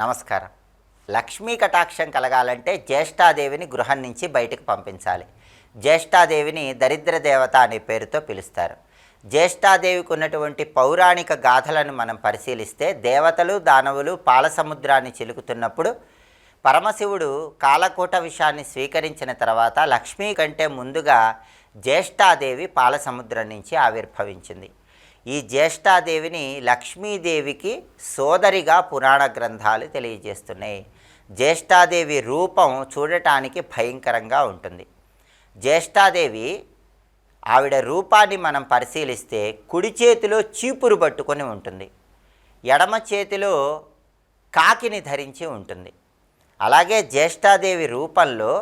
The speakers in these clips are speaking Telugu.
నమస్కారం. లక్ష్మీ కటాక్షం కలగాలంటే జ్యేష్ఠాదేవిని గృహం నుంచి బయటకు పంపించాలి. జ్యేష్ఠాదేవిని దరిద్ర దేవత అనే పేరుతో పిలుస్తారు. జ్యేష్ఠాదేవికి ఉన్నటువంటి పౌరాణిక గాథలను మనం పరిశీలిస్తే దేవతలు దానవులు పాల సముద్రాన్ని చిలుకుతున్నప్పుడు పరమశివుడు కాలకూట విషయాన్ని స్వీకరించిన తర్వాత లక్ష్మీ కంటే ముందుగా జ్యేష్ఠాదేవి పాల సముద్రం నుంచి ఆవిర్భవించింది. ఈ జ్యేష్ఠాదేవిని లక్ష్మీదేవికి సోదరిగా పురాణ గ్రంథాలు తెలియజేస్తున్నాయి. జ్యేష్ఠాదేవి రూపం చూడటానికి భయంకరంగా ఉంటుంది. జ్యేష్ఠాదేవి ఆవిడ రూపాన్ని మనం పరిశీలిస్తే కుడి చేతిలో చీపురు పట్టుకొని ఉంటుంది. ఎడమ చేతిలో కాకిని ధరించి ఉంటుంది. అలాగే జ్యేష్ఠాదేవి రూపంలో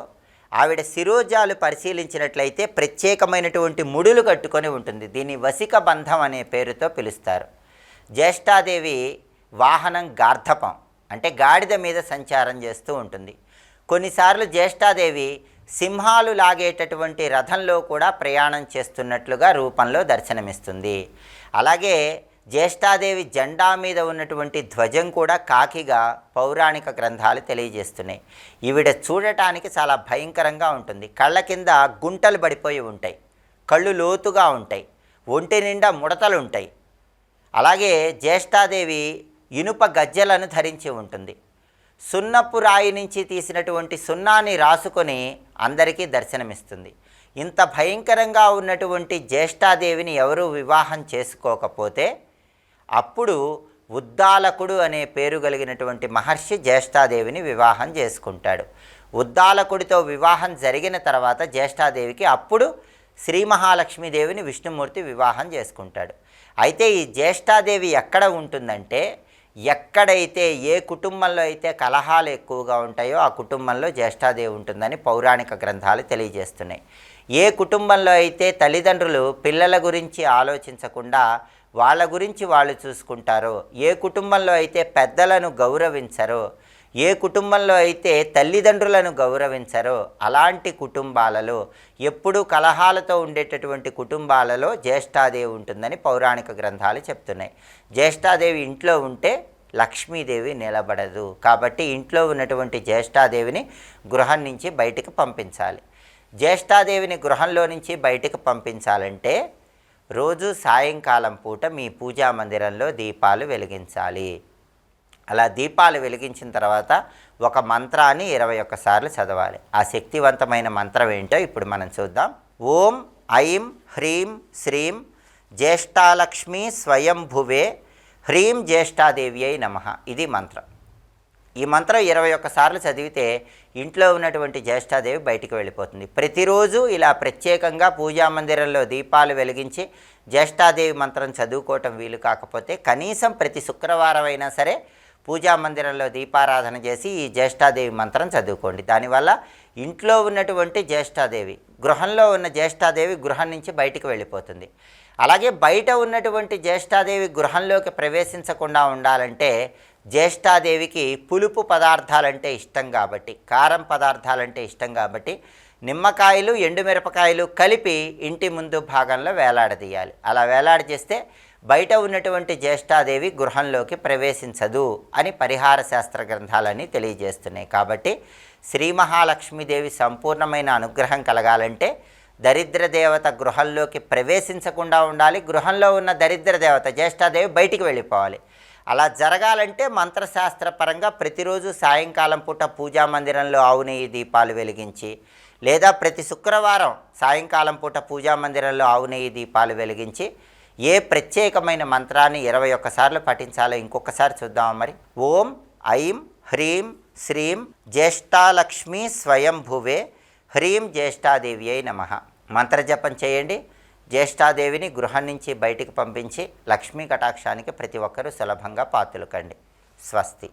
ఆవిడ శిరోజాలు పరిశీలించినట్లయితే ప్రత్యేకమైనటువంటి ముడులు కట్టుకొని ఉంటుంది. దీన్ని వసిక బంధం అనే పేరుతో పిలుస్తారు. జ్యేష్ఠాదేవి వాహనం గార్ధపం అంటే గాడిద మీద సంచారం చేస్తూ ఉంటుంది. కొన్నిసార్లు జ్యేష్ఠాదేవి సింహాలు లాగేటటువంటి రథంలో కూడా ప్రయాణం చేస్తున్నట్లుగా రూపంలో దర్శనమిస్తుంది. అలాగే జ్యేష్ఠాదేవి జెండా మీద ఉన్నటువంటి ధ్వజం కూడా కాకిగా పౌరాణిక గ్రంథాలు తెలియజేస్తున్నాయి. ఈవిడ చూడటానికి చాలా భయంకరంగా ఉంటుంది. కళ్ళ కింద గుంటలు పడిపోయి ఉంటాయి. కళ్ళు లోతుగా ఉంటాయి. ఒంటి నిండా ముడతలు ఉంటాయి. అలాగే జ్యేష్ఠాదేవి ఇనుప గజ్జెలను ధరించి ఉంటుంది. సున్నపు రాయి నుంచి తీసినటువంటి సున్నాన్ని రాసుకొని అందరికీ దర్శనమిస్తుంది. ఇంత భయంకరంగా ఉన్నటువంటి జ్యేష్ఠాదేవిని ఎవరూ వివాహం చేసుకోకపోతే అప్పుడు ఉద్దాలకుడు అనే పేరు కలిగినటువంటి మహర్షి జ్యేష్ఠాదేవిని వివాహం చేసుకుంటాడు. ఉద్దాలకుడితో వివాహం జరిగిన తర్వాత జ్యేష్ఠాదేవికి అప్పుడు శ్రీ మహాలక్ష్మీదేవిని విష్ణుమూర్తి వివాహం చేసుకుంటాడు. అయితే ఈ జ్యేష్ఠాదేవి ఎక్కడ ఉంటుందంటే ఎక్కడైతే ఏ కుటుంబంలో అయితే కలహాలు ఎక్కువగా ఉంటాయో ఆ కుటుంబంలో జ్యేష్ఠాదేవి ఉంటుందని పౌరాణిక గ్రంథాలు తెలియజేస్తున్నాయి. ఏ కుటుంబంలో అయితే తల్లిదండ్రులు పిల్లల గురించి ఆలోచించకుండా వాళ్ళ గురించి వాళ్ళు చూసుకుంటారో. ఏ కుటుంబంలో అయితే పెద్దలను గౌరవించరో ఏ కుటుంబంలో అయితే తల్లిదండ్రులను గౌరవించరో అలాంటి కుటుంబాలలో ఎప్పుడూ కలహాలతో ఉండేటటువంటి కుటుంబాలలో జ్యేష్ఠాదేవి ఉంటుందని పౌరాణిక గ్రంథాలు చెప్తున్నాయి. జ్యేష్ఠాదేవి ఇంట్లో ఉంటే లక్ష్మీదేవి నిలబడదు. కాబట్టి ఇంట్లో ఉన్నటువంటి జ్యేష్ఠాదేవిని గృహం నుంచి బయటకు పంపించాలి. జ్యేష్ఠాదేవిని గృహంలో నుంచి బయటకు పంపించాలంటే రోజు సాయంకాలం పూట మీ పూజా మందిరంలో దీపాలు వెలిగించాలి. అలా దీపాలు వెలిగించిన తర్వాత ఒక మంత్రాన్ని ఇరవై ఒక్కసార్లు చదవాలి. ఆ శక్తివంతమైన మంత్రం ఏంటో ఇప్పుడు మనం చూద్దాం. ఓం ఐం హ్రీం శ్రీం జ్యేష్ఠాలక్ష్మి స్వయంభువే హ్రీం జ్యేష్ఠాదేవి అయి నమ. ఇది మంత్రం. ఈ మంత్రం ఇరవై ఒక్కసార్లు చదివితే ఇంట్లో ఉన్నటువంటి జ్యేష్ఠాదేవి బయటికి వెళ్ళిపోతుంది. ప్రతిరోజు ఇలా ప్రత్యేకంగా పూజా మందిరంలో దీపాలు వెలిగించి జ్యేష్ఠాదేవి మంత్రం చదువుకోవటం వీలు కాకపోతే కనీసం ప్రతి శుక్రవారం అయినా సరే పూజా మందిరంలో దీపారాధన చేసి ఈ జ్యేష్ఠాదేవి మంత్రం చదువుకోండి. దానివల్ల ఇంట్లో ఉన్నటువంటి జ్యేష్ఠాదేవి గృహంలో ఉన్న జ్యేష్ఠాదేవి గృహం నుంచి బయటికి వెళ్ళిపోతుంది. అలాగే బయట ఉన్నటువంటి జ్యేష్ఠాదేవి గృహంలోకి ప్రవేశించకుండా ఉండాలంటే జ్యేష్ఠాదేవికి పులుపు పదార్థాలంటే ఇష్టం కాబట్టి కారం పదార్థాలంటే ఇష్టం కాబట్టి నిమ్మకాయలు ఎండుమిరపకాయలు కలిపి ఇంటి ముందు భాగంలో వేలాడదీయాలి. అలా వేలాడజేస్తే బయట ఉన్నటువంటి జ్యేష్ఠాదేవి గృహంలోకి ప్రవేశించదు అని పరిహార శాస్త్ర గ్రంథాలని తెలియజేస్తున్నాయి. కాబట్టి శ్రీ మహాలక్ష్మీదేవి సంపూర్ణమైన అనుగ్రహం కలగాలంటే దరిద్ర దేవత గృహంలోకి ప్రవేశించకుండా ఉండాలి. గృహంలో ఉన్న దరిద్ర దేవత జ్యేష్ఠాదేవి బయటికి వెళ్ళిపోవాలి. అలా జరగాలంటే మంత్రశాస్త్రపరంగా ప్రతిరోజు సాయంకాలం పూట పూజా మందిరంలో ఆవునేయి దీపాలు వెలిగించి లేదా ప్రతి శుక్రవారం సాయంకాలం పూట పూజా మందిరంలో ఆవునేయి దీపాలు వెలిగించి ఏ ప్రత్యేకమైన మంత్రాన్ని ఇరవై ఒక్కసార్లు పఠించాలో ఇంకొకసారి చూద్దామా మరి. ఓం ఐం హ్రీం శ్రీం జ్యేష్ఠాలక్ష్మి స్వయంభువే హ్రీం జ్యేష్ఠాదేవి అయి నమ. మంత్రజపం చేయండి. జ్యేష్ఠాదేవిని గృహం నుంచి బయటికి పంపించి లక్ష్మీ కటాక్షానికి ప్రతి ఒక్కరూ సులభంగా పాతులకండి. స్వస్తి.